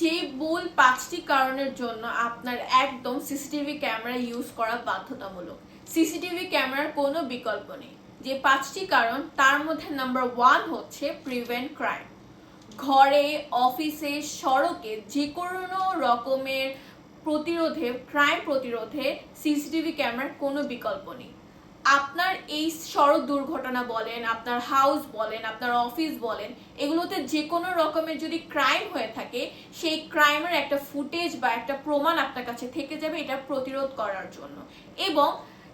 যে মূল পাঁচটি কারণের জন্য আপনার একদম সিসিটিভি ক্যামেরা ইউজ করা বাধ্যতামূলক। সিসিটিভি ক্যামেরার কোনো বিকল্প নেই। যে পাঁচটি কারণ, তার মধ্যে নাম্বার ওয়ান হচ্ছে প্রিভেন্ট ক্রাইম ঘরে অফিসে সড়কে যে কোনো রকমের প্রতিরোধে ক্রাইম প্রতিরোধে সিসিটিভি ক্যামেরার কোনো বিকল্প নেই। আপনার এই সড়ক দুর্ঘটনা বলেন, আপনার হাউস বলেন, আপনার অফিস বলেন, এগুলোতে যে কোনো রকমের যদি ক্রাইম হয়ে থাকে, সেই ক্রাইমের একটা ফুটেজ বা একটা প্রমাণ আপনার কাছে থেকে যাবে এটা প্রতিরোধ করার জন্য। এবং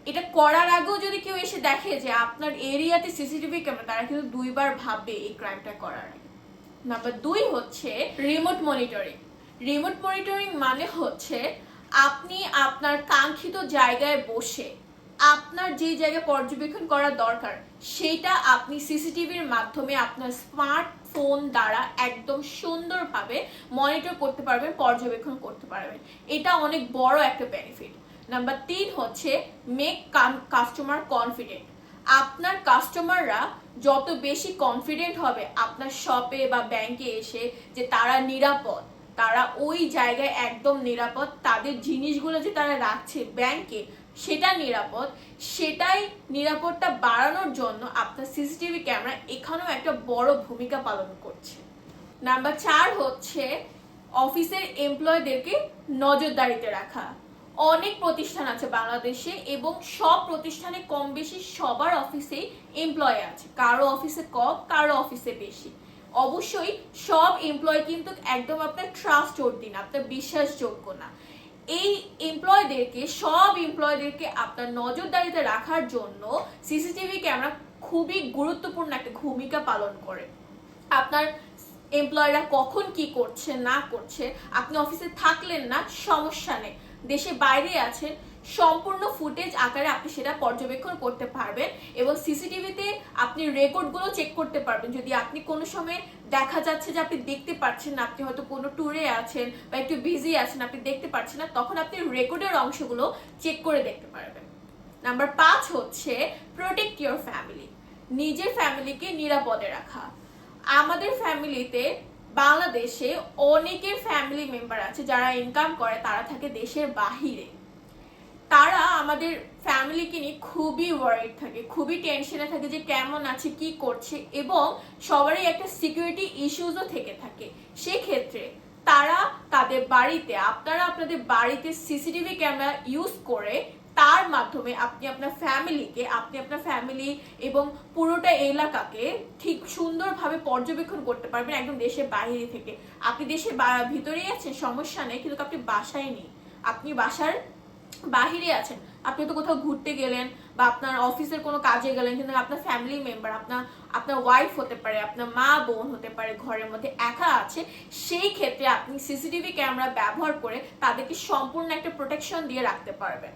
এটা করার আগেও যদি কেউ এসে দেখে যে আপনার এরিয়াতে সিসিটিভি ক্যামেরা তারা কিন্তু দুইবার ভাববে এই ক্রাইমটা করার আগে। নাম্বার দুই হচ্ছে রিমোট মনিটরিং রিমোট মনিটরিং মানে হচ্ছে আপনি আপনার কাঙ্ক্ষিত জায়গায় বসে আপনার যে জায়গায় পর্যবেক্ষণ করা দরকার, সেটা আপনি সিসিটিভির মাধ্যমে আপনার স্মার্টফোন দ্বারা একদম সুন্দরভাবে মনিটর করতে পারবেন, পর্যবেক্ষণ করতে পারবেন। এটা অনেক বড় একটা বেনিফিট নাম্বার তিন হচ্ছে মেক কাস্টমার কনফিডেন্ট আপনার কাস্টমাররা যত বেশি কনফিডেন্ট হবে আপনার শপে বা ব্যাংকে এসে যে তারা নিরাপদ তারা ওই জায়গায় একদম নিরাপদ। তাদের জিনিসগুলো যে তারা রাখছে ব্যাংকে সেটা নিরাপদ। সেটাই নিরাপদটা বাড়ানোর জন্য আপনার সিসিটিভি ক্যামেরা এখানেও একটা বড় ভূমিকা পালন করছে। নাম্বার চার হচ্ছে অফিসের এমপ্লয়দেরকে নজরদারিতে রাখা। অনেক প্রতিষ্ঠান আছে বাংলাদেশে এবং সব প্রতিষ্ঠানে কম বেশি সবার অফিসেই এমপ্লয় আছে। কারও অফিসে কম, কারও অফিসে বেশি। অবশ্যই সব এমপ্লয় কিন্তু একদম আপনার ট্রাস্ট দিন আপনার বিশ্বাসযোগ্য না। এই এমপ্লয়দেরকে সব এমপ্লয়দেরকে আপনার নজরদারিতে রাখার জন্য সিসিটিভি ক্যামেরা খুবই গুরুত্বপূর্ণ একটা ভূমিকা পালন করে। আপনার এমপ্লয়রা কখন কি করছে, না করছে, আপনি অফিসে থাকলেন না, সমস্যা নেই। দেশে বাইরে আছেন, সম্পূর্ণ ফুটেজ আকারে আপনি সেটা পর্যবেক্ষণ করতে পারবেন এবং সিসিটিভিতে আপনি রেকর্ডগুলো চেক করতে পারবেন। যদি আপনি কোনো সময় দেখা যাচ্ছে যে আপনি দেখতে পাচ্ছেন না, আপনি হয়তো কোনো ট্যুরে আছেন বা একটু বিজি আছেন, আপনি দেখতে পাচ্ছেন না, তখন আপনি রেকর্ডের অংশগুলো চেক করে দেখতে পারবেন। নাম্বার পাঁচ হচ্ছে প্রোটেক্ট ইউর ফ্যামিলি নিজের ফ্যামিলিকে নিরাপদে রাখা। আমাদের ফ্যামিলিতে বাংলাদেশে অনেকের ফ্যামিলি মেম্বার আছে যারা ইনকাম করে, তারা থাকে দেশের বাহিরে। তারা আমাদের ফ্যামিলিকে নিয়ে খুবই ওয়ারিড থাকে, খুবই টেনশনে থাকে যে কেমন আছে, কি করছে এবং সবারই একটা সিকিউরিটি ইস্যুজও থেকে থাকে। সেক্ষেত্রে তারা তাদের বাড়িতে, আপনারা আপনাদের বাড়িতে সিসিটিভি ক্যামেরা ইউজ করে তার মাধ্যমে আপনি আপনার ফ্যামিলিকে আপনি আপনার ফ্যামিলি এবং পুরোটা এলাকাকে ঠিক সুন্দরভাবে পর্যবেক্ষণ করতে পারবেন একদম দেশের বাইরে থেকে। আপনি দেশের ভিতরেই আছেন, সমস্যা নেই, কিন্তু আপনি বাসায় নেই। আপনি বাসার বাহিরে আছেন। আপনি তো কোথাও ঘুরতে গেলেন বা আপনার অফিসের কোনো কাজে গেলেন, কিন্তু আপনার ফ্যামিলি মেম্বার আপনার আপনার ওয়াইফ হতে পারে, আপনার মা বোন হতে পারে, ঘরের মধ্যে একা আছে, সেই ক্ষেত্রে আপনি সিসিটিভি ক্যামেরা ব্যবহার করে তাদেরকে সম্পূর্ণ একটা প্রোটেকশন দিয়ে রাখতে পারবেন।